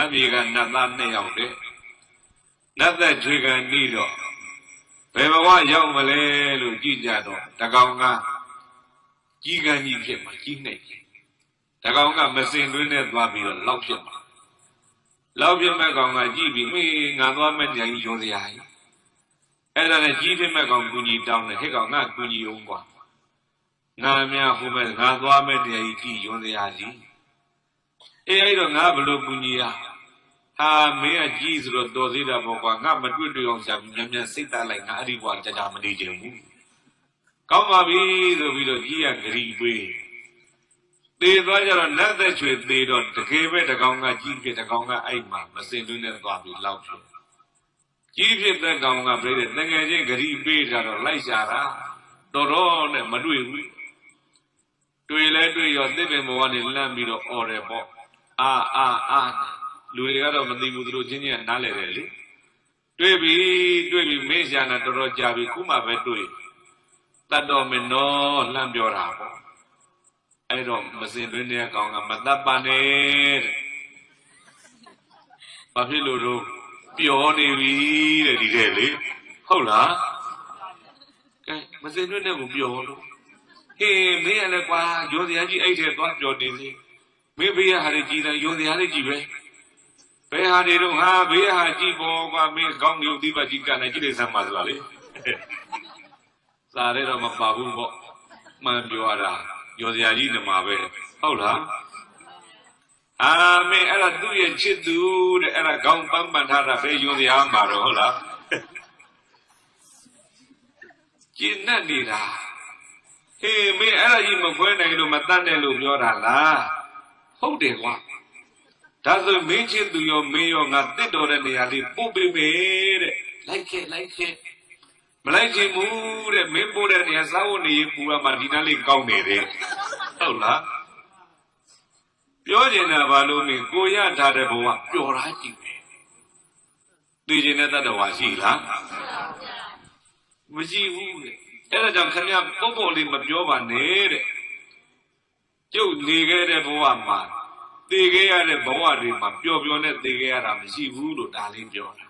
နတ်ပြည်ကနတ်သားနှစ်ယောက်တဲ့နတ်သက်ချွေကန်နီးတော့ဘယ်ဘဝရောက်မလဲလို့ကြည်ကြတော့တကောင်ကကြီးကန်းကြီးဖြစ်မှာကြီးနှိပ်တကောင်ကမစင်တွင်းနဲ့သွားပြီးတော့လောက်ဖြစ်မှာလောက်ဖြစ်မဲ့ကောင်ကကြည့်ပြီးမေးငါသွားမဲ့ကြိုင်ရုံစရာကြီးအဲ့ဒါနဲ့ကြီးဖြစ်မဲ့ကောင်ကူညီတောင်းတယ်ဟဲ့ကောင်ငါကူညီအောင်ကွာငါများဟိုမဲ့ငါသွားမဲ့ကြိုင်ကြီးရုံစရာကြီးအေးအဲ့တော့ငါဘလို့ကူညီရ ဟာမင်းကကြီးဆိုတော့တော်သေးတာပေါ့ကွာငါမတွေ့တွေ့အောင်ရှာပြီးမြန်မြန်စိတ်တက်လိုက်ငါအဲ့ဒီဘွားကြာကြာမနေချင်ဘူးကောင်းပါပြီဆိုပြီးတော့ကြီးကဂရီပေးသေသွားကြတော့နတ်သက်ချွေသေတော့တကယ်ပဲတကောင်ကကြီးဖြစ်တကောင်ကအဲ့မှာမစင်တွင်းနဲ့သွားပြီးလောက်ဖြစ်ကြီးဖြစ်တဲ့ကောင်ကပြေးတဲ့တငယ်ချင်းဂရီပေးတာတော့လိုက်ရှာတာတော်တော်နဲ့မတွေ့ဘူးတွေ့လဲတွေ့ရောတစ်ပင်ဘဝနဲ့လန့်ပြီးတော့អော်တယ်ပေါ့အာအာအာ လူတွေကတော့မသိဘူးသူတို့ချင်းချင်းကနားလဲတယ်လေတွေ့ပြီတွေ့ပြီမင်းရှာတာတော်တော်ကြာပြီခုမှပဲတွေ့တတ်တော်မင်းတော့လှမ်းပြောတာပေါ့အဲ့တော့မစင်တွင်းတဲ့ကောင်ကမတတ်ပါနဲ့တဲ့ဘာဖြစ်လို့တော့ပျော်နေပြီတဲ့ဒီတဲ့လေဟုတ်လားကဲမစင်တွင်းတဲ့ကိုပျော်လို့ဟေးမင်းကလည်းကွာရောစရာကြီးအဲ့ထဲသွားပျော်နေလေမင်းဘေးကဟာတွေကြည်တယ်ရောစရာလေးကြည်ပဲ ဘယ်ဟာတွေတော့ဟာဘေးဟာကြည်ပေါ်ကွာမင်းကောင်းရုပ်ဒီပါကြည်ကန်နေကြည့်နေစမ်းပါလားလေစားရတော့မပါဘူးပေါ့မှန်ပြောရတာရောစရာကြီးနေမှာပဲဟုတ်လားအာမင်းအဲ့ဒါသူ့ရဲ့ချစ်သူတဲ့အဲ့ဒါခေါင်းပန်းပန်းထားတာပဲရောစရာမှာတော့ဟုတ်လားကျင်းနဲ့နေတာဟေးမင်းအဲ့ဒါကြီးမခွဲနိုင်လို့မတတ်တယ်လို့ပြောတာလားဟုတ်တယ်ကွာ ဒါဆိုမင်းချင်းသူရောမင်းရောငါတစ်တော်တဲ့နေရာလေးပို့ပေးမယ်တဲ့လိုက်ခဲ့လိုက်ခဲ့မလိုက်ချင်ဘူးတဲ့မင်းပို့တဲ့နေရာစားဖို့နေရင်ပူရမှာဒီနားလေးကောင်းနေတယ်ဟုတ်လားပြောကျင်တာဘာလို့မင်းကိုရထားတဲ့ဘဝပျော်တာကြည့်ပဲသိကျင်တဲ့တတ္တဝါရှိလားမရှိဘူးတဲ့အဲ့ဒါကြောင့်ခင်ဗျပုံပုံလေးမပြောပါနဲ့တဲ့ကျုပ်နေခဲ့တဲ့ဘဝမှာ တည်ခဲ့ရတဲ့ဘဝတွေမှာပျော်ပျော်နဲ့တည်ခဲ့ရတာမရှိဘူးလို့ဒါလေးပြောတာ